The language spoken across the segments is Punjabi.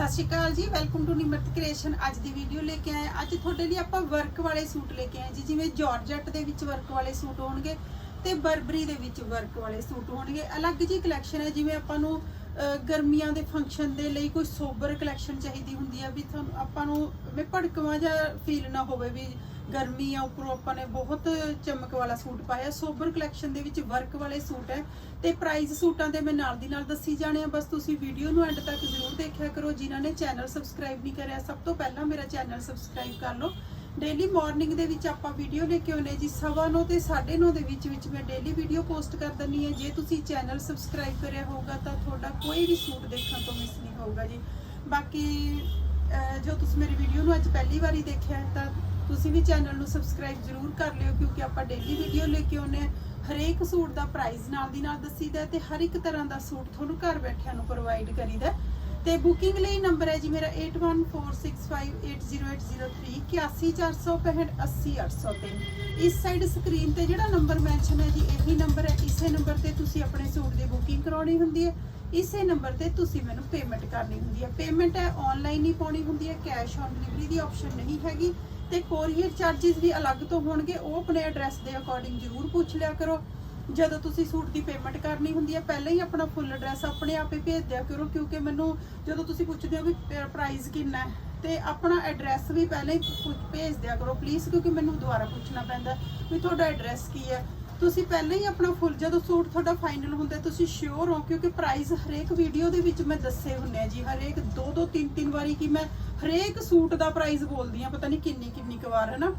ਸਤਿ ਸ਼੍ਰੀ ਅਕਾਲ ਜੀ ਵੈਲਕਮ ਟੂ ਨਿਮਰਤ ਕ੍ਰੀਏਸ਼ਨ ਅੱਜ ਦੀ ਵੀਡੀਓ ਲੈ ਕੇ ਆਏ ਅੱਜ ਤੁਹਾਡੇ ਲਈ ਆਪਾਂ ਵਰਕ ਵਾਲੇ ਸੂਟ ਲੈ ਕੇ ਆਏ ਜੀ, ਜਿਵੇਂ ਜਾਰਜਟ ਦੇ ਵਿੱਚ ਵਰਕ ਵਾਲੇ ਸੂਟ ਹੋਣਗੇ ਤੇ ਬਰਬਰੀ ਦੇ ਵਿੱਚ ਵਰਕ ਵਾਲੇ ਸੂਟ ਹੋਣਗੇ। ਅਲੱਗ ਜੀ ਕਲੈਕਸ਼ਨ ਹੈ, ਜਿਵੇਂ ਆਪਾਂ ਨੂੰ ਗਰਮੀਆਂ ਦੇ ਫੰਕਸ਼ਨ ਦੇ ਲਈ ਕੋਈ ਸੋਬਰ ਕਲੈਕਸ਼ਨ ਚਾਹੀਦੀ ਹੁੰਦੀ ਆ, ਵੀ ਤੁਹਾਨੂੰ ਆਪਾਂ ਨੂੰ ਵੀ ਭੜਕਵਾਂ ਜਾਂ ਫੀਲ ਨਾ ਹੋਵੇ ਵੀ ਗਰਮੀ ਆ, ਉੱਪਰੋਂ ਆਪਾਂ ਨੇ ਬਹੁਤ ਚਮਕ ਵਾਲਾ ਸੂਟ ਪਾਇਆ। ਸੋਬਰ ਕਲੈਕਸ਼ਨ ਦੇ ਵਿੱਚ ਵਰਕ ਵਾਲੇ ਸੂਟ ਹੈ ਤੇ ਪ੍ਰਾਈਸ ਸੂਟਾਂ ਦੇ ਮੈਂ ਨਾਲ ਦੀ ਨਾਲ ਦੱਸੀ ਜਾਣੇ ਆ। ਬਸ ਤੁਸੀਂ ਵੀਡੀਓ ਨੂੰ ਐਂਡ ਤੱਕ ਜ਼ਰੂਰ ਦੇਖਿਆ ਕਰੋ। ਜਿਨ੍ਹਾਂ ਨੇ ਚੈਨਲ ਸਬਸਕ੍ਰਾਈਬ ਨਹੀਂ ਕਰਿਆ, ਸਭ ਤੋਂ ਪਹਿਲਾਂ ਮੇਰਾ ਚੈਨਲ ਸਬਸਕ੍ਰਾਈਬ ਕਰ ਲਓ। ਡੇਲੀ ਮਾਰਨਿੰਗ ਦੇ ਵਿੱਚ ਆਪਾਂ ਵੀਡੀਓ ਲੈ ਕੇ ਆਉਨੇ ਜੀ। ਸਵਾ ਨੌ ਤੇ 9:30 ਦੇ ਵਿੱਚ ਵਿੱਚ ਮੈਂ ਡੇਲੀ ਵੀਡੀਓ ਪੋਸਟ ਕਰ ਦਿੰਨੀ ਹੈ। ਜੇ ਤੁਸੀਂ ਚੈਨਲ ਸਬਸਕ੍ਰਾਈਬ ਕਰਿਆ ਹੋਊਗਾ ਤਾਂ ਤੁਹਾਡਾ ਕੋਈ ਵੀ ਸੂਟ ਦੇਖਣ ਤੋਂ ਮਿਸ ਨਹੀਂ ਹੋਊਗਾ ਜੀ। ਬਾਕੀ ਜੋ ਤੁਸੀਂ ਮੇਰੀ ਵੀਡੀਓ ਨੂੰ ਅੱਜ ਪਹਿਲੀ ਵਾਰੀ ਦੇਖਿਆ ਤਾਂ ਤੁਸੀਂ ਵੀ ਚੈਨਲ ਨੂੰ ਸਬਸਕ੍ਰਾਈਬ ਜ਼ਰੂਰ ਕਰ ਲਿਓ ਕਿਉਂਕਿ ਆਪਾਂ ਡੇਲੀ ਵੀਡੀਓ ਲੈ ਕੇ ਆਉਨੇ ਹਰੇਕ ਸੂਟ ਦਾ ਪ੍ਰਾਈਸ ਨਾਲ ਦੀ ਨਾਲ ਦੱਸੀਦਾ ਤੇ ਹਰ ਇੱਕ ਤਰ੍ਹਾਂ ਦਾ ਸੂਟ ਤੁਹਾਨੂੰ ਘਰ ਬੈਠਿਆਂ ਨੂੰ ਪ੍ਰੋਵਾਈਡ ਕਰੀਦਾ ਤੇ ਬੁਕਿੰਗ ਲਈ ਨੰਬਰ ਹੈ ਜੀ ਮੇਰਾ 8146580803 81465 ਇਸ ਸਾਈਡ ਸਕਰੀਨ ਤੇ ਜਿਹੜਾ ਨੰਬਰ ਮੈਂਸ਼ਨ ਹੈ ਜੀ, ਇਹੀ ਨੰਬਰ ਹੈ। ਇਸੇ ਨੰਬਰ ਤੇ ਤੁਸੀਂ ਆਪਣੇ ਸੂਟ ਦੀ ਬੁਕਿੰਗ ਕਰਾਉਣੀ ਹੁੰਦੀ ਹੈ। ਇਸੇ ਨੰਬਰ ਤੇ ਤੁਸੀਂ ਮੈਨੂੰ ਪੇਮੈਂਟ ਕਰਨੀ ਹੁੰਦੀ ਹੈ। ਪੇਮੈਂਟ ਹੈ ਆਨਲਾਈਨ ਹੀ ਪਾਉਣੀ ਹੁੰਦੀ ਹੈ ਕੈਸ਼ ਔਨ ਡਿਲੀਵਰੀ ਦੀ ਆਪਸ਼ਨ ਨਹੀਂ ਹੈਗੀ। ਤੇ ਕੋਰੀਅਰ ਚਾਰजेस ਵੀ ਅਲੱਗ ਤੋਂ ਹੋਣਗੇ, ਉਹ ਆਪਣੇ ਐਡਰੈਸ ਦੇ ਅਕੋਰਡਿੰਗ ਜ਼ਰੂਰ ਪੁੱਛ ਲਿਆ ਕਰੋ। ਜਦੋਂ ਤੁਸੀਂ ਸੂਟ ਦੀ ਪੇਮੈਂਟ ਕਰਨੀ ਹੁੰਦੀ ਹੈ, ਪਹਿਲਾਂ ਹੀ ਆਪਣਾ ਫੁੱਲ ਐਡਰੈਸ ਆਪਣੇ ਆਪ ਹੀ ਭੇਜ ਦਿਆ ਕਰੋ, ਕਿਉਂਕਿ ਮੈਨੂੰ ਜਦੋਂ ਤੁਸੀਂ ਪੁੱਛਦੇ ਹੋ ਵੀ ਪ੍ਰਾਈਸ ਕਿੰਨਾ ਹੈ, ਤੇ ਆਪਣਾ ਐਡਰੈਸ ਵੀ ਪਹਿਲਾਂ ਹੀ ਪੁੱਛ- ਭੇਜ ਦਿਆ ਕਰੋ ਪਲੀਜ਼ ਕਿਉਂਕਿ ਮੈਨੂੰ ਦੁਬਾਰਾ ਪੁੱਛਣਾ ਪੈਂਦਾ ਵੀ ਤੁਹਾਡਾ ਐਡਰੈਸ ਕੀ ਹੈ। ਤੁਸੀਂ ਪਹਿਲਾਂ ਹੀ ਆਪਣਾ ਫੁੱਲ ਜਦੋਂ ਸੂਟ ਤੁਹਾਡਾ ਫਾਈਨਲ ਹੁੰਦਾ ਤੁਸੀਂ ਸ਼ਿਓਰ ਹੋ, ਕਿਉਂਕਿ ਪ੍ਰਾਈਸ ਹਰੇਕ ਵੀਡੀਓ ਦੇ ਵਿੱਚ ਮੈਂ ਦੱਸੇ ਹੁੰਨੇ ਆ ਜੀ, ਹਰੇਕ ਦੋ ਦੋ, ਤਿੰਨ ਤਿੰਨ ਵਾਰੀ ਕਿ ਮੈਂ ਹਰੇਕ ਸੂਟ ਦਾ ਪ੍ਰਾਈਸ ਬੋਲਦੀ ਆ ਪਤਾ ਨਹੀਂ ਕਿੰਨੀ ਕਿੰਨੀ ਕੁ ਵਾਰ ਹੈ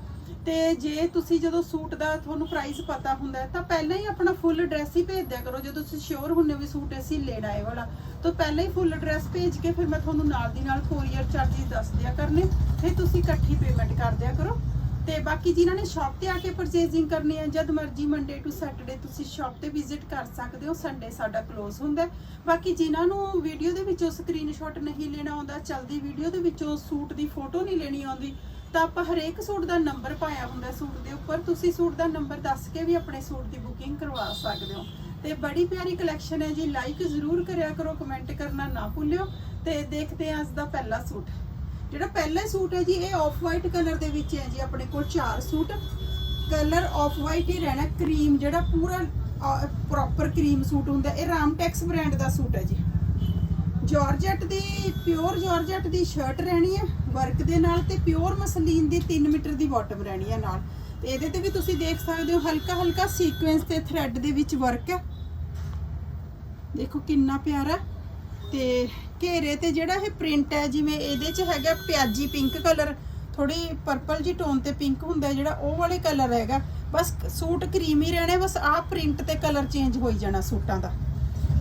ਤੇ ਜੇ ਤੁਸੀਂ ਜਦੋਂ ਸੂਟ ਦਾ ਤੁਹਾਨੂੰ ਪ੍ਰਾਈਸ ਪਤਾ ਹੁੰਦਾ ਤਾਂ ਪਹਿਲਾਂ ਹੀ ਆਪਣਾ ਫੁੱਲ ਐਡਰੈਸ ਹੀ ਭੇਜ ਦਿਆ ਕਰੋ ਜਦੋਂ ਤੁਸੀਂ ਸ਼ਿਓਰ ਹੁੰਨੇ ਹੋ ਵੀ ਸੂਟ ਅਸੀਂ ਲੈਣਾ ਹੈ ਵਾਲਾ। ਤਾਂ ਪਹਿਲਾਂ ਹੀ ਫੁੱਲ ਡਰੈਸ ਭੇਜ ਕੇ ਫਿਰ ਮੈਂ ਤੁਹਾਨੂੰ ਨਾਲ ਦੀ ਨਾਲ ਕੋਰੀਅਰ ਚਾਰजेस ਦੱਸ ਦਿਆ ਕਰਨੇ, ਫਿਰ ਤੁਸੀਂ ਇਕੱਠੀ ਪੇਮੈਂਟ ਕਰ ਦਿਆ ਕਰੋ। ਤੇ ਬਾਕੀ ਜਿਨ੍ਹਾਂ ਨੇ ਸ਼ਾਪ ਤੇ ਆ ਕੇ ਪਰਚੇਜ਼ਿੰਗ ਕਰਨੀ ਹੈ, ਜਦ ਮਰਜ਼ੀ ਮੰਡੇ ਟੂ ਸੈਟਰਡੇ ਤੁਸੀਂ ਸ਼ਾਪ ਤੇ ਵਿਜ਼ਿਟ ਕਰ ਸਕਦੇ ਹੋ ਸੰਡੇ ਸਾਡਾ ক্লোਜ਼ ਹੁੰਦਾ ਬਾਕੀ ਜਿਨ੍ਹਾਂ ਨੂੰ ਵੀਡੀਓ ਦੇ ਵਿੱਚੋਂ ਸਕਰੀਨਸ਼ਾਟ ਨਹੀਂ ਲੈਣਾ ਆਉਂਦਾ, ਚਲਦੀ ਵੀਡੀਓ ਦੇ ਵਿੱਚੋਂ ਸੂਟ ਦੀ ਫੋਟੋ ਨਹੀਂ ਲੈਣੀ ਆਉਂਦੀ, ਤਾਂ ਆਪਾਂ ਹਰੇਕ ਸੂਟ ਦਾ ਨੰਬਰ ਪਾਇਆ ਹੁੰਦਾ ਸੂਟ ਦੇ ਉੱਪਰ। ਤੁਸੀਂ ਸੂਟ ਦਾ ਨੰਬਰ ਦੱਸ ਕੇ ਵੀ ਆਪਣੇ ਸੂਟ ਦੀ ਬੁਕਿੰਗ ਕਰਵਾ ਸਕਦੇ ਹੋ। ਤੇ ਬੜੀ ਪਿਆਰੀ ਕਲੈਕਸ਼ਨ ਹੈ ਜੀ ਲਾਈਕ ਜ਼ਰੂਰ ਕਰਿਆ ਕਰੋ ਕਮੈਂਟ ਕਰਨਾ ਨਾ ਭੁੱਲਿਓ ਤੇ ਦੇਖਦੇ ਹਾਂ ਅੱਜ ਦਾ ਪਹਿਲਾ ਸੂਟ। ਜਿਹੜਾ ਪਹਿਲਾ ਸੂਟ ਹੈ ਜੀ, ਇਹ ਆਫ ਵਾਈਟ ਕਲਰ ਦੇ ਵਿੱਚ ਹੈ ਜੀ ਆਪਣੇ ਕੋਲ ਚਾਰ ਸੂਟ। ਕਲਰ ਆਫ ਵਾਈਟ ਹੀ ਰਹਿਣਾ ਕਰੀਮ ਜਿਹੜਾ ਪੂਰਾ ਪ੍ਰੋਪਰ ਕਰੀਮ ਸੂਟ ਹੁੰਦਾ, ਇਹ ਰਾਮਟੈਕਸ ਬ੍ਰਾਂਡ ਦਾ ਸੂਟ ਹੈ ਜੀ। ਜਾਰਜਟ ਦੀ ਪਿਓਰ ਜਾਰਜਟ ਦੀ ਸ਼ਰਟ ਰਹਿਣੀ ਹੈ ਵਰਕ ਦੇ ਨਾਲ ਤੇ ਪਿਓਰ ਮਸਲੀਨ ਦੀ 3 ਮੀਟਰ ਦੀ ਬਾਟਮ ਰਹਿਣੀ ਹੈ ਨਾਲ। ਤੇ ਇਹਦੇ ਤੇ ਵੀ ਤੁਸੀਂ ਦੇਖ ਸਕਦੇ ਹੋ ਹਲਕਾ ਹਲਕਾ ਸੀਕੁਐਂਸ ਤੇ ਥ੍ਰੈਡ ਦੇ ਵਿੱਚ ਵਰਕ ਹੈ। ਦੇਖੋ ਕਿੰਨਾ ਪਿਆਰਾ ਤੇ ਘੇਰੇ ਤੇ ਜਿਹੜਾ ਇਹ ਪ੍ਰਿੰਟ ਹੈ, ਜਿਵੇਂ ਇਹਦੇ 'ਚ ਹੈਗਾ ਪਿਆਜੀ ਪਿੰਕ ਕਲਰ ਥੋੜੀ ਪਰਪਲ ਜੀ ਟੋਨ ਤੇ ਪਿੰਕ ਹੁੰਦਾ ਜਿਹੜਾ, ਉਹ ਵਾਲੇ ਕਲਰ ਹੈਗਾ। ਬਸ ਸੂਟ ਕਰੀਮੀ ਰਹਿਣੇ, ਬਸ ਆਹ ਪ੍ਰਿੰਟ ਤੇ ਕਲਰ ਚੇਂਜ ਹੋਈ ਜਾਣਾ ਸੂਟਾਂ ਦਾ।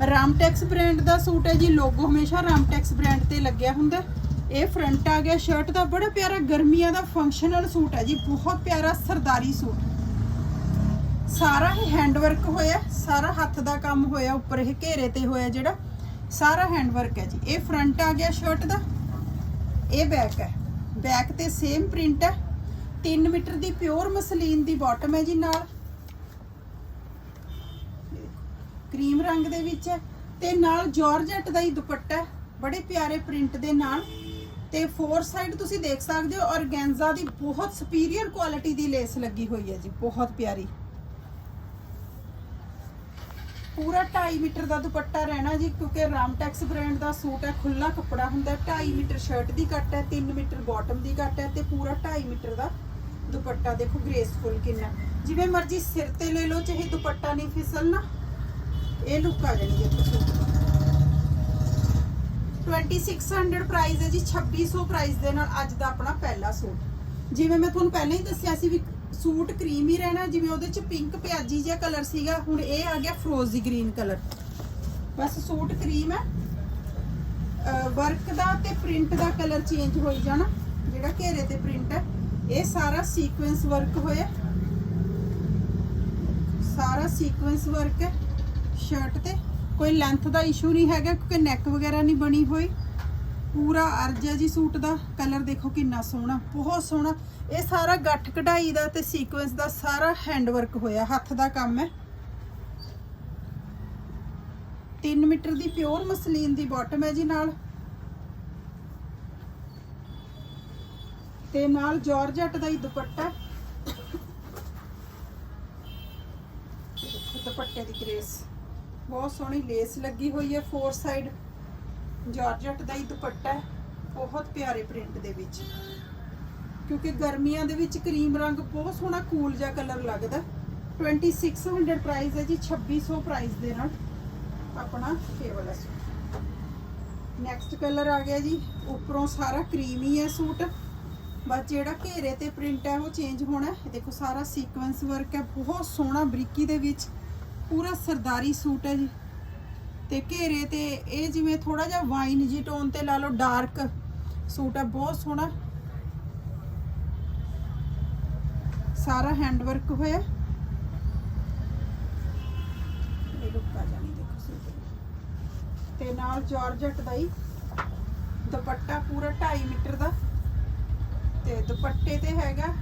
ਰਾਮਟੈਕਸ ਬ੍ਰਾਂਡ ਦਾ ਸੂਟ ਹੈ ਜੀ ਲੋਗੋ ਹਮੇਸ਼ਾ ਰਾਮਟੈਕਸ ਬ੍ਰਾਂਡ ਤੇ ਲੱਗਿਆ ਹੁੰਦਾ ਇਹ ਫਰੰਟ ਆ ਗਿਆ ਸ਼ਰਟ ਦਾ ਬੜਾ ਪਿਆਰਾ ਗਰਮੀਆਂ ਦਾ ਫੰਕਸ਼ਨਲ ਸੂਟ ਹੈ ਜੀ, ਬਹੁਤ ਪਿਆਰਾ ਸਰਦਾਰੀ ਸੂਟ। ਸਾਰਾ ਹੀ ਹੈਂਡਵਰਕ ਹੋਇਆ, ਸਾਰਾ ਹੱਥ ਦਾ ਕੰਮ ਹੋਇਆ, ਉੱਪਰ ਇਹ ਘੇਰੇ ਤੇ ਹੋਇਆ ਜਿਹੜਾ। ਸਾਰਾ ਹੈਂਡ ਵਰਕ ਹੈ ਜੀ। ਇਹ ਫਰੰਟ ਆ ਗਿਆ ਸ਼ਰਟ ਦਾ ਇਹ ਬੈਕ ਹੈ। ਬੈਕ ਤੇ ਸੇਮ ਪ੍ਰਿੰਟ ਹੈ। 3 ਮੀਟਰ ਦੀ ਪਿਓਰ ਮਸਲੀਨ ਦੀ ਬਾਟਮ ਹੈ ਜੀ ਨਾਲ। ਕਰੀਮ ਰੰਗ ਦੇ ਵਿੱਚ ਹੈ ਤੇ ਨਾਲ ਜਾਰਜਟ ਦਾ ਹੀ ਦੁਪੱਟਾ ਹੈ, ਬੜੇ ਪਿਆਰੇ ਪ੍ਰਿੰਟ ਦੇ ਨਾਲ। ਤੇ ਫੋਰ ਸਾਈਡ ਤੁਸੀਂ ਦੇਖ ਸਕਦੇ ਹੋ ਔਰਗੈਂਜ਼ਾ ਦੀ ਬਹੁਤ ਸੁਪੀਰੀਅਰ ਕੁਆਲਿਟੀ ਦੀ ਲੇਸ ਲੱਗੀ ਹੋਈ ਹੈ ਜੀ। ਬਹੁਤ ਪਿਆਰੀ। ਪੂਰਾ 2.5 ਮੀਟਰ ਦਾ ਦੁਪੱਟਾ ਰਹਿਣਾ ਜੀ, ਕਿਉਂਕਿ ਰਾਮਟੈਕਸ ਬ੍ਰਾਂਡ ਦਾ ਸੂਟ ਹੈ ਖੁੱਲਾ ਕੱਪੜਾ ਹੁੰਦਾ 2.5 ਮੀਟਰ ਸ਼ਰਟ ਦੀ ਕੱਟ ਹੈ 3 ਮੀਟਰ ਬਾਟਮ ਦੀ ਕੱਟ ਹੈ ਤੇ ਪੂਰਾ 2.5 ਮੀਟਰ ਦਾ ਦੁਪੱਟਾ ਦੇਖੋ ਗ੍ਰੇਸਫੁਲ ਕਿੰਨਾ ਜਿਵੇਂ ਮਰਜ਼ੀ ਸਿਰ ਤੇ ਲੈ ਲਓ, ਚਾਹੇ ਦੁਪੱਟਾ ਨਹੀਂ ਫਿਸਲਣਾ ਇਹ ਲੁੱਕ ਆ ਜਾਣੀ ਹੈ ਸੂਟ ਦੀ 2600 ਪ੍ਰਾਈਸ ਹੈ ਜੀ 2600 ਪ੍ਰਾਈਸ ਦੇ ਨਾਲ ਅੱਜ ਦਾ ਆਪਣਾ ਪਹਿਲਾ ਸੂਟ। ਜਿਵੇਂ ਮੈਂ ਤੁਹਾਨੂੰ ਪਹਿਲਾਂ ਹੀ ਦੱਸਿਆ ਸੀ ਵੀ ਸੂਟ ਕਰੀਮ ਹੀ ਰਹਿਣਾ, ਜਿਵੇਂ ਉਹਦੇ ਚ ਪਿੰਕ ਪਿਆਜੀ ਜਿਹਾ ਕਲਰ ਸੀਗਾ, ਹੁਣ ਇਹ ਆ ਗਿਆ ਫਰੋਜ਼ੀ ਗ੍ਰੀਨ ਕਲਰ ਬਸ ਸੂਟ ਕਰੀਮ ਹੈ। ਵਰਕ ਦਾ ਤੇ ਪ੍ਰਿੰਟ ਦਾ ਕਲਰ ਚੇਂਜ ਹੋਈ ਜਾਣਾ, ਜਿਹੜਾ ਘੇਰੇ ਤੇ ਪ੍ਰਿੰਟ ਹੈ। ਇਹ ਸਾਰਾ ਸੀਕੁਐਂਸ ਵਰਕ ਹੋਇਆ। ਸਾਰਾ ਸੀਕੁਐਂਸ ਵਰਕ ਹੈ। ਸ਼ਰਟ ਤੇ। ਕੋਈ ਲੈਂਥ ਦਾ ਇਸ਼ੂ ਨਹੀਂ ਹੈਗਾ, ਕਿਉਂਕਿ ਨੈਕ ਵਗੈਰਾ ਨਹੀਂ ਬਣੀ ਹੋਈ। ਪੂਰਾ ਅਰਜ ਹੈ ਜੀ ਸੂਟ ਦਾ। ਕਲਰ ਦੇਖੋ ਕਿੰਨਾ ਸੋਹਣਾ, ਬਹੁਤ ਸੋਹਣਾ। ਇਹ ਸਾਰਾ ਗੱਠ ਕਢਾਈ ਦਾ ਤੇ ਸੀਕੁਐਂਸ ਦਾ ਸਾਰਾ ਹੈਂਡ ਵਰਕ ਹੋਇਆ, ਹੱਥ ਦਾ ਕੰਮ ਹੈ। 3 ਮੀਟਰ ਦੀ ਪਿਓਰ ਮਸਲੀਨ ਦੀ ਬਾਟਮ ਹੈ ਜੀ ਨਾਲ। ਤੇ ਨਾਲ ਜਾਰਜਟ ਦਾ ਹੀ ਦੁਪੱਟਾ ਦੇਖੋ ਦੁਪੱਟੇ ਦੀ ਗ੍ਰੇਸ ਬਹੁਤ ਸੋਹਣੀ ਲੇਸ ਲੱਗੀ ਹੋਈ ਹੈ ਫੋਰ ਸਾਈਡ ਜਾਰਜਟ ਦਾ ਹੀ ਦੁਪੱਟਾ ਹੈ, ਬਹੁਤ ਪਿਆਰੇ ਪ੍ਰਿੰਟ ਦੇ ਵਿੱਚ। ਕਿਉਂਕਿ ਗਰਮੀਆਂ ਦੇ ਵਿੱਚ ਕਰੀਮ ਰੰਗ ਬਹੁਤ ਸੋਹਣਾ ਕੂਲ ਜਿਹਾ ਕਲਰ ਲੱਗਦਾ 2600 ਪ੍ਰਾਈਸ ਹੈ ਜੀ 2600 ਪ੍ਰਾਈਸ ਦੇ ਨਾਲ ਆਪਣਾ ਇਹ ਵਾਲਾ ਸੂਟ। ਨੈਕਸਟ ਕਲਰ ਆ ਗਿਆ ਜੀ, ਉੱਪਰੋਂ ਸਾਰਾ ਕਰੀਮੀ ਹੈ ਸੂਟ। ਬਸ ਜਿਹੜਾ ਘੇਰੇ ਤੇ ਪ੍ਰਿੰਟ ਹੈ, ਉਹ ਚੇਂਜ ਹੋਣਾ ਹੈ। ਇਹ ਦੇਖੋ, ਸਾਰਾ ਸੀਕੁਐਂਸ ਵਰਕ ਹੈ, ਬਹੁਤ ਸੋਹਣਾ ਬਰੀਕੀ ਦੇ ਵਿੱਚ। ਪੂਰਾ ਸਰਦਾਰੀ ਸੂਟ ਹੈ ਜੀ। ਤੇ ਘੇਰੇ ਤੇ ਇਹ ਜਿਵੇਂ ਥੋੜਾ ਜਿਹਾ ਵਾਈਨ ਜੀ ਟੋਨ ਤੇ ਲਾ ਲਓ ਡਾਰਕ ਸੂਟ ਆ, ਬਹੁਤ ਸੋਹਣਾ। ਸਾਰਾ ਹੈਂਡ ਵਰਕ ਹੋਇਆ। ਇਹ ਲੁੱਕ ਜਾਣੀ ਦੇਖੋ ਸੂਟ ਤੇ ਨਾਲ ਜਾਰਜਟ ਦਾ ਹੀ ਦੁਪੱਟਾ ਪੂਰਾ 2.5 ਮੀਟਰ ਦਾ। ਤੇ ਦੁਪੱਟੇ ਤੇ ਹੈਗਾ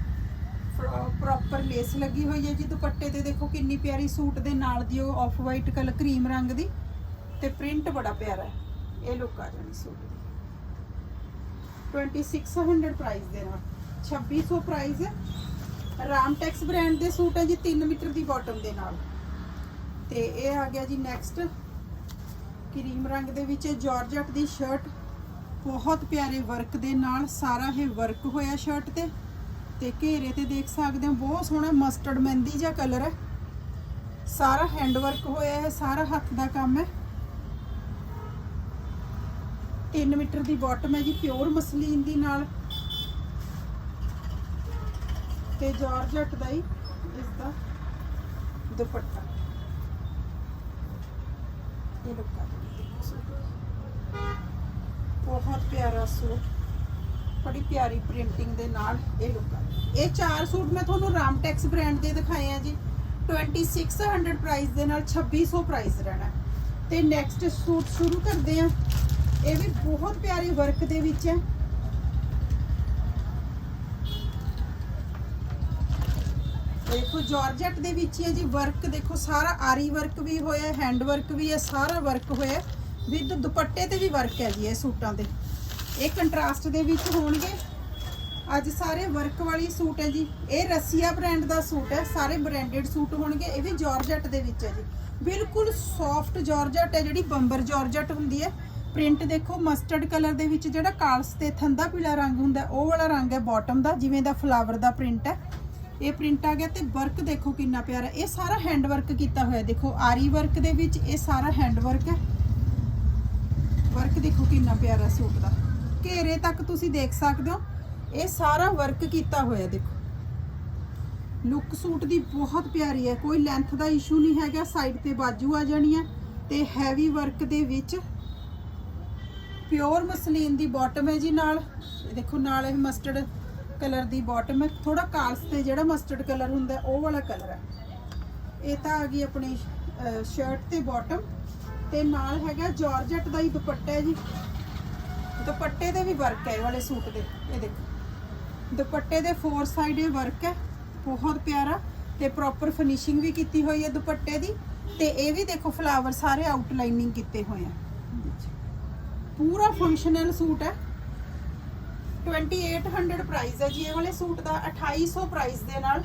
ਪ੍ਰੋਪਰ ਲੇਸ ਲੱਗੀ ਹੋਈ ਹੈ ਜੀ। ਦੁਪੱਟੇ ਤੇ ਦੇਖੋ ਕਿੰਨੀ ਪਿਆਰੀ ਸੂਟ ਦੇ ਨਾਲ ਦੀ ਉਹ ਆਫ ਵਾਈਟ ਕਲਰ ਕਰੀਮ ਰੰਗ ਦੀ। ਤੇ ਪ੍ਰਿੰਟ ਬੜਾ ਪਿਆਰਾ ਹੈ। ਇਹ ਲੁੱਕ ਆ ਜਾਣੀ ਸੂਟ ਦੀ 2600 ਪ੍ਰਾਈਸ ਦੇ ਨਾਲ। 2600 ਪ੍ਰਾਈਸ ਹੈ। ਰਾਮਟੈਕਸ ਬ੍ਰਾਂਡ ਦੇ ਸੂਟ ਹੈ ਜੀ 3 ਮੀਟਰ ਦੀ ਬਾਟਮ ਦੇ ਨਾਲ। ਤੇ ਇਹ ਆ ਗਿਆ ਜੀ ਨੈਕਸਟ ਕਰੀਮ ਰੰਗ ਦੇ ਵਿੱਚ ਜਾਰਜਟ ਦੀ ਸ਼ਰਟ ਬਹੁਤ ਪਿਆਰੇ ਵਰਕ ਦੇ ਨਾਲ ਸਾਰਾ ਇਹ ਵਰਕ ਹੋਇਆ ਸ਼ਰਟ ਤੇ। ਤੇ ਘੇਰੇ ਤੇ ਦੇਖ ਸਕਦੇ ਹੋ, ਬਹੁਤ ਸੋਹਣਾ ਮਸਟਰਡ ਮਹਿੰਦੀ ਜਿਹਾ ਕਲਰ ਹੈ। ਸਾਰਾ ਹੈਂਡ ਵਰਕ ਹੋਇਆ ਹੈ, ਸਾਰਾ ਹੱਥ ਦਾ ਕੰਮ ਹੈ। 3 ਮੀਟਰ ਦੀ ਬਾਟਮ ਹੈ ਜੀ ਪਿਓਰ ਮਸਲੀਨ ਦੀ ਨਾਲ। ਤੇ ਜਾਰਜਟ ਦਾ ਹੀ ਇਸ ਦਾ ਦੁਪੱਟਾ। ਇਹ ਲੁੱਕ ਬਹੁਤ ਪਿਆਰਾ ਸੂਟ। ਬੜੀ ਪਿਆਰੀ ਪ੍ਰਿੰਟਿੰਗ ਦੇ ਨਾਲ ਇਹ ਲੁੱਕ ਇਹ ਚਾਰ ਸੂਟ ਮੈਂ ਤੁਹਾਨੂੰ ਰਾਮਟੈਕਸ ਬ੍ਰਾਂਡ ਦੇ ਦਿਖਾਏ ਆ ਜੀ। 2600 ਪ੍ਰਾਈਸ ਦੇ ਨਾਲ 2600 ਪ੍ਰਾਈਸ ਰਹਿਣਾ। ਤੇ ਨੈਕਸਟ ਸੂਟ ਸ਼ੁਰੂ ਕਰਦੇ ਆ। ਇਹ ਵੀ ਬਹੁਤ ਪਿਆਰੇ ਵਰਕ ਦੇ ਵਿੱਚ ਹੈ। ਦੇਖੋ ਜਾਰਜਟ ਦੇ ਵਿੱਚ ਹੈ ਜੀ ਵਰਕ ਦੇਖੋ, ਸਾਰਾ ਆਰੀ ਵਰਕ ਵੀ ਹੋਇਆ ਹੈਂਡ ਵਰਕ ਵੀ ਹੈ, ਸਾਰਾ ਵਰਕ ਹੋਇਆ ਵਿਦ ਦੁਪੱਟੇ ਤੇ ਵੀ ਵਰਕ ਹੈ ਜੀ ਇਹ ਸੂਟਾਂ ਦੇ। ਇਹ ਕੰਟਰਾਸਟ ਦੇ ਵਿੱਚ ਹੋਣਗੇ। ਅੱਜ ਸਾਰੇ ਵਰਕ ਵਾਲੀ ਸੂਟ ਹੈ ਜੀ। ਇਹ ਰਸੀਆ ਬ੍ਰਾਂਡ ਦਾ ਸੂਟ ਹੈ, ਸਾਰੇ ਬ੍ਰਾਂਡਡ ਸੂਟ ਹੋਣਗੇ। ਇਹ ਵੀ ਜਾਰਜਟ ਦੇ ਵਿੱਚ ਹੈ ਜੀ। ਬਿਲਕੁਲ ਸੌਫਟ ਜਾਰਜਟ ਹੈ, ਜਿਹੜੀ ਬੰਬਰ ਜਾਰਜਟ ਹੁੰਦੀ ਹੈ। ਪ੍ਰਿੰਟ ਦੇਖੋ ਮਸਟਰਡ ਕਲਰ ਦੇ ਵਿੱਚ ਜਿਹੜਾ ਕਾਲਸ ਤੇ ਥੰਦਾ ਪੀਲਾ ਰੰਗ ਹੁੰਦਾ, ਉਹ ਵਾਲਾ ਰੰਗ ਹੈ ਬਾਟਮ ਦਾ, ਜਿਵੇਂ ਦਾ ਫਲਾਵਰ ਦਾ ਪ੍ਰਿੰਟ ਹੈ। ਇਹ ਪ੍ਰਿੰਟ ਆ ਗਿਆ ਤੇ ਵਰਕ ਦੇਖੋ ਕਿੰਨਾ ਪਿਆਰਾ, ਇਹ ਸਾਰਾ ਹੈਂਡ ਵਰਕ ਕੀਤਾ ਹੋਇਆ ਦੇਖੋ, ਆਰੀ ਵਰਕ ਦੇ ਵਿੱਚ ਇਹ ਸਾਰਾ ਹੈਂਡ ਵਰਕ ਹੈ। ਵਰਕ ਦੇਖੋ ਕਿੰਨਾ ਪਿਆਰਾ ਸੂਟ ਦਾ। ਘੇਰੇ ਤੱਕ ਤੁਸੀਂ ਦੇਖ ਸਕਦੇ ਹੋ, ਇਹ ਸਾਰਾ ਵਰਕ ਕੀਤਾ ਹੋਇਆ ਦੇਖੋ। ਲੁੱਕ ਸੂਟ ਦੀ ਬਹੁਤ ਪਿਆਰੀ ਹੈ, ਕੋਈ ਲੈਂਥ ਦਾ ਇਸ਼ੂ ਨਹੀਂ ਹੈਗਾ ਸਾਈਡ ਤੇ ਬਾਜੂ ਆ ਜਾਣੀ ਹੈ ਤੇ ਹੈਵੀ ਵਰਕ ਦੇ ਵਿੱਚ ਪਿਓਰ ਮਸਲੀਨ ਦੀ ਬਾਟਮ ਹੈ ਜੀ ਨਾਲ। ਇਹ ਦੇਖੋ, ਨਾਲ ਇਹ ਮਸਟਰਡ ਕਲਰ ਦੀ ਬਾਟਮ ਹੈ। ਥੋੜਾ ਕਾਲਸ ਤੇ ਜਿਹੜਾ ਮਸਟਰਡ ਕਲਰ ਹੁੰਦਾ ਉਹ ਵਾਲਾ ਕਲਰ ਹੈ। ਇਹ ਤਾਂ ਆ ਗਈ ਆਪਣੀ ਸ਼ਰਟ ਤੇ ਬਾਟਮ ਤੇ ਨਾਲ ਹੈਗਾ ਜਾਰਜਟ ਦਾ ਹੀ ਦੁਪੱਟਾ ਹੈ ਜੀ। ਦੁਪੱਟੇ ਦੇ ਵੀ ਵਰਕ ਹੈ ਇਹ ਵਾਲੇ ਸੂਟ ਦੇ। ਇਹ ਦੇਖੋ। ਦੁਪੱਟੇ ਦੇ ਫੋਰ ਸਾਈਡ ਇਹ ਵਰਕ ਹੈ। ਬਹੁਤ ਪਿਆਰਾ। ਤੇ ਪ੍ਰੋਪਰ ਫਿਨਿਸ਼ਿੰਗ ਵੀ ਕੀਤੀ ਹੋਈ ਹੈ ਦੁਪੱਟੇ ਦੀ। ਤੇ ਇਹ ਵੀ ਦੇਖੋ ਫਲਾਵਰ ਸਾਰੇ ਆਊਟਲਾਈਨਿੰਗ ਕੀਤੇ ਹੋਏ ਆ। ਪੂਰਾ ਫੰਕਸ਼ਨਲ ਸੂਟ ਹੈ। 2800 ਪ੍ਰਾਈਸ ਹੈ ਜੀ, ਇਹ ਵਾਲੇ ਸੂਟ ਦਾ 2800 ਪ੍ਰਾਈਸ ਦੇ ਨਾਲ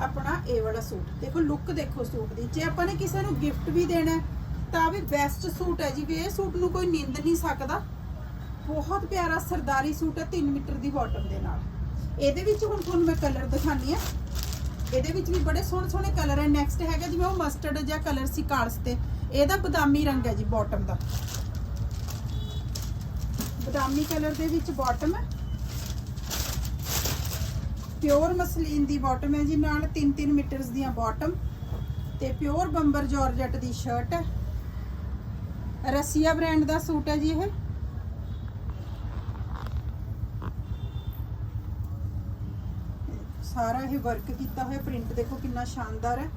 ਆਪਣਾ ਇਹ ਵਾਲਾ ਸੂਟ। ਦੇਖੋ ਲੁੱਕ ਦੇਖੋ ਸੂਟ ਦੀ। ਜੇ ਆਪਾਂ ਨੇ ਕਿਸੇ ਨੂੰ ਗਿਫਟ ਵੀ ਦੇਣਾ ਤਾਂ ਵੀ ਬੈਸਟ ਸੂਟ ਹੈ ਜੀ। ਵੀ ਇਹ ਸੂਟ ਨੂੰ ਕੋਈ ਨਿੰਦ ਨਹੀਂ ਸਕਦਾ। ਬਹੁਤ ਪਿਆਰਾ ਸਰਦਾਰੀ ਸੂਟ ਹੈ 3 ਮੀਟਰ ਦੀ ਬਾਟਮ ਦੇ ਨਾਲ। ਇਹਦੇ ਵਿੱਚ ਹੁਣ ਤੁਹਾਨੂੰ ਮੈਂ ਕਲਰ ਦਿਖਾਨੀ ਆ ਇਹਦੇ ਵਿੱਚ ਵੀ ਬੜੇ ਸੋਹਣੇ ਸੋਹਣੇ ਕਲਰ ਹੈ। ਨੈਕਸਟ ਹੈਗਾ ਜਿਵੇਂ ਉਹ ਮਸਟਰਡ ਜਿਹਾ ਕਲਰ ਸੀ ਕਾਲਸ ਤੇ। ਇਹਦਾ ਬਦਾਮੀ ਰੰਗ ਹੈ ਜੀ ਬਾਟਮ ਦਾ। ਬਦਾਮੀ ਕਲਰ ਦੇ ਵਿੱਚ ਬਾਟਮ ਹੈ ਪਿਓਰ ਮਸਲੀਨ ਦੀ ਬਾਟਮ ਹੈ ਜੀ, ਨਾਲ 3-3 ਮੀਟਰਸ ਦੀਆਂ ਬਾਟਮ ਤੇ ਪਿਓਰ ਬੰਬਰ ਜਾਰਜਟ ਦੀ ਸ਼ਰਟ ਹੈ। ਰਸੀਆ ਬ੍ਰਾਂਡ ਦਾ ਸੂਟ ਹੈ ਜੀ ਇਹ। ਸਾਰਾ ਇਹ ਵਰਕ ਕੀਤਾ ਹੋਇਆ ਪ੍ਰਿੰਟ ਦੇਖੋ ਕਿੰਨਾ ਸ਼ਾਨਦਾਰ ਹੈ।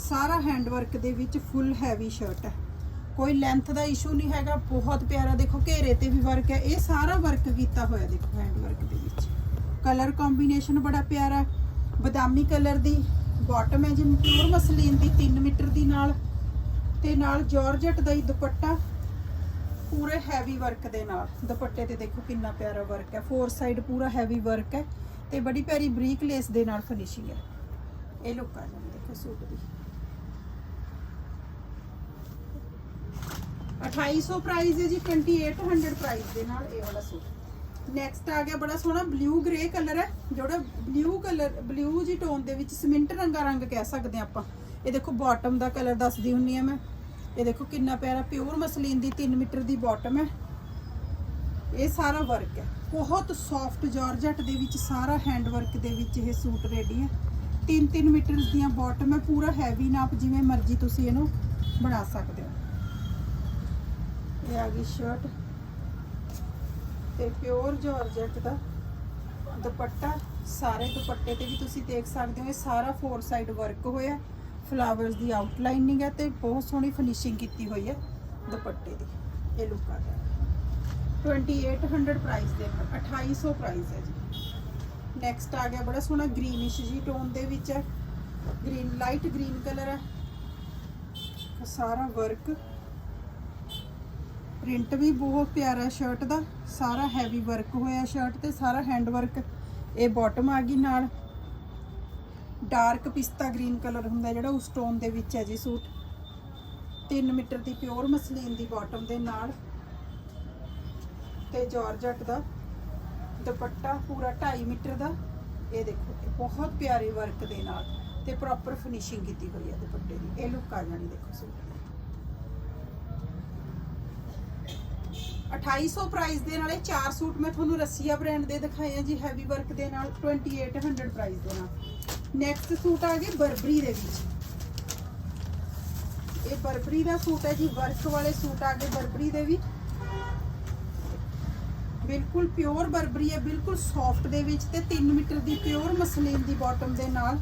ਸਾਰਾ ਹੈਂਡ ਵਰਕ ਦੇ ਵਿੱਚ ਫੁੱਲ ਹੈਵੀ ਸ਼ਰਟ ਹੈ। ਕੋਈ ਲੈਂਥ ਦਾ ਇਸ਼ੂ ਨਹੀਂ ਹੈਗਾ, ਬਹੁਤ ਪਿਆਰਾ। ਦੇਖੋ, ਘੇਰੇ ਤੇ ਵੀ ਵਰਕ ਹੈ। ਇਹ ਸਾਰਾ ਵਰਕ ਕੀਤਾ ਹੋਇਆ, ਦੇਖੋ ਹੈਂਡ ਵਰਕ ਦੇ ਵਿੱਚ। ਕਲਰ ਕੰਬੀਨੇਸ਼ਨ ਬੜਾ ਪਿਆਰਾ। ਬਦਾਮੀ ਕਲਰ ਦੀ ਬਾਟਮ ਹੈ ਜਿਵੇਂ ਪਿਓਰ ਮਸਲੀਨ ਦੀ 3 ਮੀਟਰ ਦੀ ਨਾਲ। ਤੇ ਨਾਲ ਜਾਰਜਟ ਦਾ ਹੀ ਦੁਪੱਟਾ, ਪੂਰੇ ਹੈਵੀ ਵਰਕ ਦੇ ਨਾਲ। ਦੁਪੱਟੇ ਤੇ ਦੇਖੋ ਕਿੰਨਾ ਪਿਆਰਾ ਵਰਕ ਹੈ। ਫੋਰ ਸਾਈਡ ਪੂਰਾ ਹੈਵੀ ਵਰਕ ਹੈ। ਤੇ ਬੜੀ ਪਿਆਰੀ ਬਰੀਕ ਲੇਸ ਦੇ ਨਾਲ ਫਿਨਿਸ਼ਿੰਗ ਹੈ। ਇਹ ਲੁੱਕ ਆ ਜਾਂਦੀ ਦੇਖੋ ਸੂਟ ਦੀ। 2800 ਪ੍ਰਾਈਸ ਹੈ ਜੀ 2800 ਪ੍ਰਾਈਸ ਦੇ ਨਾਲ ਇਹ ਵਾਲਾ ਸੂਟ। ਨੈਕਸਟ ਆ ਗਿਆ, ਬੜਾ ਸੋਹਣਾ ਬਲੂ ਗ੍ਰੇ ਕਲਰ ਹੈ। ਜਿਹੜਾ ਬਲੂ ਕਲਰ ਬਲੂ ਜੀ ਟੋਨ ਦੇ ਵਿੱਚ ਸਿਮੈਂਟ ਰੰਗਾ ਰੰਗ ਕਹਿ ਸਕਦੇ ਹਾਂ ਆਪਾਂ। ਇਹ ਦੇਖੋ ਬਾਟਮ ਦਾ ਕਲਰ ਦੱਸਦੀ ਹੁੰਨੀ ਆ ਮੈਂ। ਇਹ ਦੇਖੋ ਕਿੰਨਾ ਪਿਆਰਾ ਪਿਓਰ ਮਸਲੀਨ ਦੀ 3 ਮੀਟਰ ਦੀ ਬਾਟਮ ਹੈ। ਇਹ ਸਾਰਾ ਵਰਕ ਹੈ। ਬਹੁਤ ਸੌਫਟ ਜਾਰਜਟ ਦੇ ਵਿੱਚ ਸਾਰਾ ਹੈਂਡ ਵਰਕ ਦੇ ਵਿੱਚ ਇਹ ਸੂਟ ਰੈਡੀ ਹੈ। 3-3 ਮੀਟਰ ਦੀਆਂ ਬਾਟਮ ਹੈ। ਪੂਰਾ ਹੈਵੀ ਨਾਪ ਜਿਵੇਂ ਮਰਜ਼ੀ ਤੁਸੀਂ ਇਹਨੂੰ ਬਣਾ ਸਕਦੇ ਹੋ। ਇਹ ਆ ਗਈ ਸ਼ਰਟ ਤੇ ਪਿਓਰ ਜਾਰਜਟ ਦਾ ਦੁਪੱਟਾ। ਸਾਰੇ ਦੁਪੱਟੇ ਤੇ ਵੀ ਤੁਸੀਂ ਦੇਖ ਸਕਦੇ ਹੋ, ਇਹ ਸਾਰਾ ਫੋਰ ਸਾਈਡ ਵਰਕ ਹੋਇਆ। ਫਲਾਵਰਸ ਦੀ ਆਊਟਲਾਈਨਿੰਗ ਹੈ ਤੇ ਬਹੁਤ ਸੋਹਣੀ ਫਿਨਿਸ਼ਿੰਗ ਕੀਤੀ ਹੋਈ ਹੈ ਦੁਪੱਟੇ ਦੀ। ਇਹ ਲੁੱਕ ਆ ਗਿਆ। 2800 ਪ੍ਰਾਈਸ ਦੇ ਨਾਲ 2800 ਪ੍ਰਾਈਸ ਹੈ ਜੀ। ਨੈਕਸਟ ਆ ਗਿਆ ਬੜਾ ਸੋਹਣਾ ਗ੍ਰੀਨਿਸ਼ ਜੀ ਟੋਨ ਦੇ ਵਿੱਚ। ਹੈ ਗ੍ਰੀਨ ਲਾਈਟ ਗ੍ਰੀਨ ਕਲਰ ਹੈ। ਸਾਰਾ ਵਰਕ ਪ੍ਰਿੰਟ ਵੀ ਬਹੁਤ ਪਿਆਰਾ ਸ਼ਰਟ ਦਾ, ਸਾਰਾ ਹੈਵੀ ਵਰਕ ਹੋਇਆ ਸ਼ਰਟ ਤੇ, ਸਾਰਾ ਹੈਂਡ ਵਰਕ ਇਹ ਬਾਟਮ ਆ ਗਈ ਨਾਲ। ਡਾਰਕ ਪਿਸਤਾ ਗ੍ਰੀਨ ਕਲਰ ਹੁੰਦਾ ਜਿਹੜਾ ਉਸ ਟੋਨ ਦੇ ਵਿੱਚ ਹੈ ਜੀ ਸੂਟ। 3 ਮੀਟਰ ਦੀ ਪਿਓਰ ਮਸਲੀਨ ਦੀ ਬਾਟਮ ਦੇ ਨਾਲ। ਤੇ ਜਾਰਜਟ ਦਾ ਦੁਪੱਟਾ ਪੂਰਾ 2.5 ਮੀਟਰ ਦਾ। ਇਹ ਦੇਖੋ, ਇਹ ਬਹੁਤ ਪਿਆਰੇ ਵਰਕ ਦੇ ਨਾਲ। ਤੇ ਪ੍ਰੋਪਰ ਫਿਨਿਸ਼ਿੰਗ ਕੀਤੀ ਹੋਈ ਹੈ ਦੁਪੱਟੇ ਦੀ। ਇਹ ਲੁੱਕ ਆ ਜਾਣੀ, ਦੇਖੋ ਸੂਟ ਦੀ। 2800 ਪ੍ਰਾਈਸ ਦੇ ਨਾਲੇ ਚਾਰ ਸੂਟ ਮੈਂ ਤੁਹਾਨੂੰ ਰਸੀਆ ਬ੍ਰਾਂਡ ਦੇ ਦਿਖਾਏ ਆ ਜੀ ਹੈਵੀ ਵਰਕ ਦੇ ਨਾਲ 2800 ਪ੍ਰਾਈਸ ਦੇ ਨਾਲ। ਨੈਕਸਟ ਸੂਟ ਆ ਗਿਆ ਬਰਬਰੀ ਦੇ ਵਿੱਚ। ਇਹ ਬਰਬਰੀ ਦਾ ਸੂਟ ਹੈ ਜੀ ਵਰਕ ਵਾਲੇ ਸੂਟ ਆ ਗਏ ਬਰਬਰੀ ਦੇ ਵੀ। ਬਿਲਕੁਲ ਪਿਓਰ ਬਰਬਰੀ ਹੈ, ਬਿਲਕੁਲ ਸੌਫਟ ਦੇ ਵਿੱਚ ਤੇ 3 ਮੀਟਰ ਦੀ ਪਿਓਰ ਮਸਲੀਨ ਦੀ ਬਾਟਮ ਦੇ ਨਾਲ।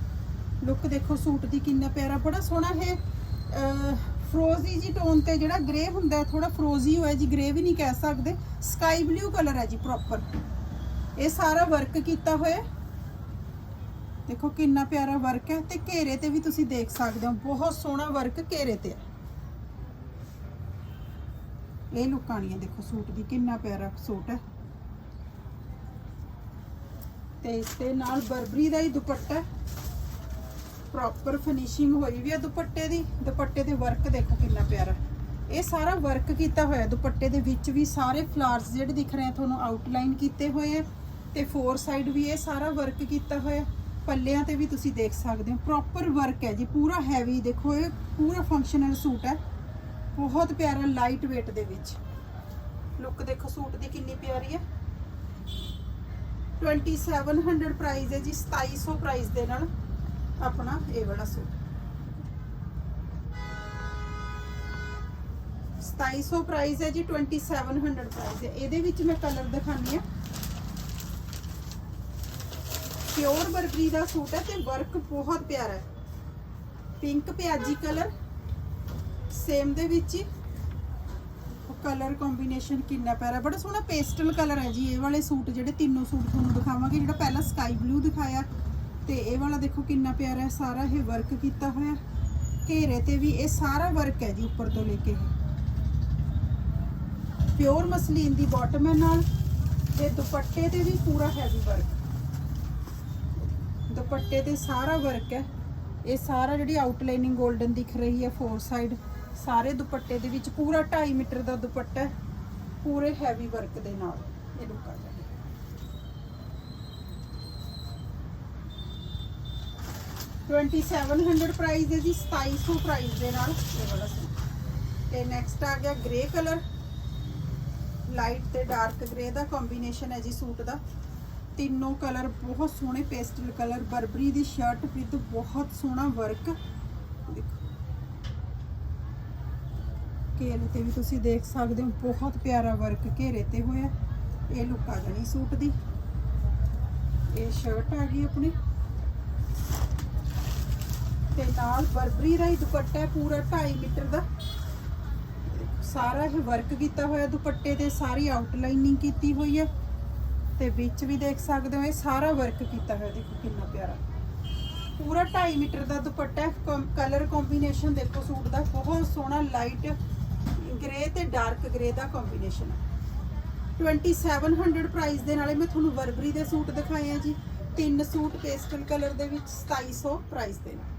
ਲੁੱਕ ਦੇਖੋ ਸੂਟ ਦੀ ਕਿੰਨਾ ਪਿਆਰਾ, ਬੜਾ ਸੋਹਣਾ ਹੈ ਫਰੋਜ਼ੀ ਜੀ ਟੋਨ ਤੇ ਜਿਹੜਾ ਗ੍ਰੇ ਹੁੰਦਾ ਹੈ ਥੋੜਾ ਫਰੋਜ਼ੀ ਹੋਇਆ ਜੀ ਗ੍ਰੇ ਵੀ ਨਹੀਂ ਕਹਿ ਸਕਦੇ। ਸਕਾਈ ਬਲੂ ਕਲਰ ਹੈ ਜੀ ਪ੍ਰੋਪਰ ਇਹ ਸਾਰਾ ਵਰਕ ਕੀਤਾ ਹੋਇਆ ਦੇਖੋ ਕਿੰਨਾ ਪਿਆਰਾ ਵਰਕ ਹੈ ਤੇ ਘੇਰੇ ਤੇ ਵੀ ਤੁਸੀਂ ਦੇਖ ਸਕਦੇ ਹੋ, ਬਹੁਤ ਸੋਹਣਾ ਵਰਕ ਘੇਰੇ ਤੇ ਹੈ। ਇਹ ਲੁੱਕ ਆਣੀ ਹੈ, ਦੇਖੋ ਸੂਟ ਦੀ, ਕਿੰਨਾ ਪਿਆਰਾ ਸੂਟ ਹੈ। ਤੇ ਇਸ ਦੇ ਨਾਲ ਬਰਬਰੀ ਦਾ ਹੀ ਦੁਪੱਟਾ ਪ੍ਰੋਪਰ ਫਿਨਿਸ਼ਿੰਗ ਹੋਈ ਵੀ ਆ ਦੁਪੱਟੇ ਦੀ, ਦੁਪੱਟੇ ਦੇ ਵਰਕ ਦੇਖੋ ਕਿੰਨਾ ਪਿਆਰਾ। ਇਹ ਸਾਰਾ ਵਰਕ ਕੀਤਾ ਹੋਇਆ, ਦੁਪੱਟੇ ਦੇ ਵਿੱਚ ਵੀ ਸਾਰੇ ਫਲਾਰਸ ਜਿਹੜੇ ਦਿਖ ਰਹੇ ਆ, ਤੁਹਾਨੂੰ ਆਊਟਲਾਈਨ ਕੀਤੇ ਹੋਏ ਆ ਤੇ ਫੋਰ ਸਾਈਡ ਵੀ ਇਹ ਸਾਰਾ ਵਰਕ ਕੀਤਾ ਹੋਇਆ। ਪੱਲਿਆਂ ਤੇ ਵੀ ਤੁਸੀਂ ਦੇਖ ਸਕਦੇ ਹੋ ਪ੍ਰੋਪਰ ਵਰਕ ਹੈ ਜੀ, ਪੂਰਾ ਹੈਵੀ ਦੇਖੋ ਇਹ ਪੂਰਾ ਫੰਕਸ਼ਨਲ ਸੂਟ ਹੈ। ਬਹੁਤ ਪਿਆਰਾ ਲਾਈਟ weight ਦੇ ਵਿੱਚ। ਲੁੱਕ ਦੇਖੋ ਸੂਟ ਦੀ ਕਿੰਨੀ ਪਿਆਰੀ ਹੈ। 2700 ਪ੍ਰਾਈਸ ਹੈ ਜੀ 2700 ਪ੍ਰਾਈਸ ਦੇ ਨਾਲ। ਆਪਣਾ ਇਹ ਵਾਲਾ ਸੂਟ। 2700 ਪ੍ਰਾਈਸ ਹੈ ਜੀ 2700 ਪ੍ਰਾਈਸ ਹੈ। ਇਹਦੇ ਵਿੱਚ ਮੈਂ ਕਲਰ ਦਿਖਾਣੀ ਆ ਪਿਓਰ ਬਰਬਰੀ ਦਾ ਸੂਟ ਹੈ ਤੇ ਵਰਕ ਬਹੁਤ ਪਿਆਰਾ ਹੈ। ਪਿੰਕ ਪਿਆਜੀ ਕਲਰ ਸੇਮ ਦੇ ਵਿੱਚ ਹੀ ਕਲਰ ਕੰਬੀਨੇਸ਼ਨ ਕਿੰਨਾ ਪਿਆਰਾ ਬੜਾ ਸੋਹਣਾ ਪੇਸਟਲ ਕਲਰ ਹੈ ਜੀ, ਇਹ ਵਾਲੇ ਸੂਟ ਜਿਹੜੇ ਤਿੰਨੋਂ ਸੂਟ ਤੁਹਾਨੂੰ ਦਿਖਾਵਾਂਗੇ, ਜਿਹੜਾ ਪਹਿਲਾਂ ਸਕਾਈ ਬਲੂ ਦਿਖਾਇਆ। ਤੇ ਇਹ ਵਾਲਾ ਦੇਖੋ ਕਿੰਨਾ ਪਿਆਰਾ ਹੈ, ਸਾਰਾ ਇਹ ਵਰਕ ਕੀਤਾ ਹੋਇਆ ਘੇਰੇ ਤੇ ਵੀ ਇਹ ਸਾਰਾ ਵਰਕ ਹੈ ਜੀ ਉੱਪਰ ਤੋਂ ਲੈ ਕੇ। ਪਿਓਰ ਮਸਲੀਨ ਦੀ ਬਾਟਮ ਹੈ ਨਾਲ, ਤੇ ਦੁਪੱਟੇ ਤੇ ਵੀ ਪੂਰਾ ਹੈਵੀ ਵਰਕ ਦੁਪੱਟੇ ਤੇ ਸਾਰਾ ਵਰਕ ਹੈ। ਇਹ ਸਾਰਾ ਜਿਹੜੀ ਆਊਟਲਾਈਨਿੰਗ 골ਡਨ ਦਿਖ ਰਹੀ ਹੈ ਫੋਰ ਸਾਈਡ ਸਾਰੇ ਦੁਪੱਟੇ ਦੇ ਵਿੱਚ ਪੂਰਾ 2.5 ਮੀਟਰ ਦਾ ਦੁਪੱਟਾ ਪੂਰੇ ਹੈਵੀ ਵਰਕ ਦੇ ਨਾਲ। ਇਹ ਲੁੱਕ ਆ ਜਾਏਗੀ 2700 ਪ੍ਰਾਈਸ ਦੇ ਜੀ, 2700 ਪ੍ਰਾਈਸ ਦੇ ਨਾਲ ਇਹ ਵਾਲਾ ਸੂਟ ਤੇ ਨੈਕਸਟ ਆ ਗਿਆ ਗ੍ਰੇ ਕਲਰ ਲਾਈਟ ਤੇ ਡਾਰਕ ਗ੍ਰੇ ਦਾ ਕੰਬੀਨੇਸ਼ਨ ਹੈ ਜੀ ਸੂਟ ਦਾ। ਤਿੰਨੋਂ ਕਲਰ ਬਹੁਤ ਸੋਹਣੇ ਪੇਸਟਲ ਕਲਰ ਬਰਬਰੀ ਦੀ ਸ਼ਰਟ ਵਿਦ ਬਹੁਤ ਸੋਹਣਾ ਵਰਕ ਦੇਖੋ ਘੇਰੇ ਤੇ ਵੀ ਤੁਸੀਂ ਦੇਖ ਸਕਦੇ ਹੋ, ਬਹੁਤ ਪਿਆਰਾ ਵਰਕ ਘੇਰੇ ਤੇ ਹੋਇਆ। ਇਹ ਲੁੱਕ ਆ ਜਾਣੀ ਸੂਟ ਦੀ। ਇਹ ਸ਼ਰਟ ਆ ਗਈ ਆਪਣੀ। ਤੇ ਨਾਲ ਬਰਬਰੀ ਦਾ ਹੀ ਦੁਪੱਟਾ ਹੈ ਪੂਰਾ 2.5 ਮੀਟਰ ਦਾ। ਸਾਰਾ ਇਹ ਵਰਕ ਕੀਤਾ ਹੋਇਆ ਦੁਪੱਟੇ ਤੇ ਸਾਰੀ ਆਊਟਲਾਈਨਿੰਗ ਕੀਤੀ ਹੋਈ ਹੈ। ਤੇ ਵਿੱਚ ਵੀ ਦੇਖ ਸਕਦੇ ਹੋ, ਇਹ ਸਾਰਾ ਵਰਕ ਕੀਤਾ ਹੋਇਆ, ਦੇਖੋ ਕਿੰਨਾ ਪਿਆਰਾ। ਪੂਰਾ 2.5 ਮੀਟਰ ਦਾ ਦੁਪੱਟਾ ਹੈ ਕਲਰ ਕੰਬੀਨੇਸ਼ਨ ਦੇਖੋ ਸੂਟ ਦਾ, ਬਹੁਤ ਸੋਹਣਾ ਲਾਈਟ ਗ੍ਰੇ ਤੇ ਡਾਰਕ ਗ੍ਰੇ ਦਾ ਕੰਬੀਨੇਸ਼ਨ ਹੈ। 2700 ਪ੍ਰਾਈਸ ਦੇ ਨਾਲੇ ਮੈਂ ਤੁਹਾਨੂੰ ਵਰਬਰੀ ਦੇ ਸੂਟ ਦਿਖਾਏ ਆ ਜੀ। ਤਿੰਨ ਸੂਟ ਪੇਸਟਲ ਕਲਰ ਦੇ ਵਿੱਚ 2700 ਪ੍ਰਾਈਸ ਦੇ ਨਾਲ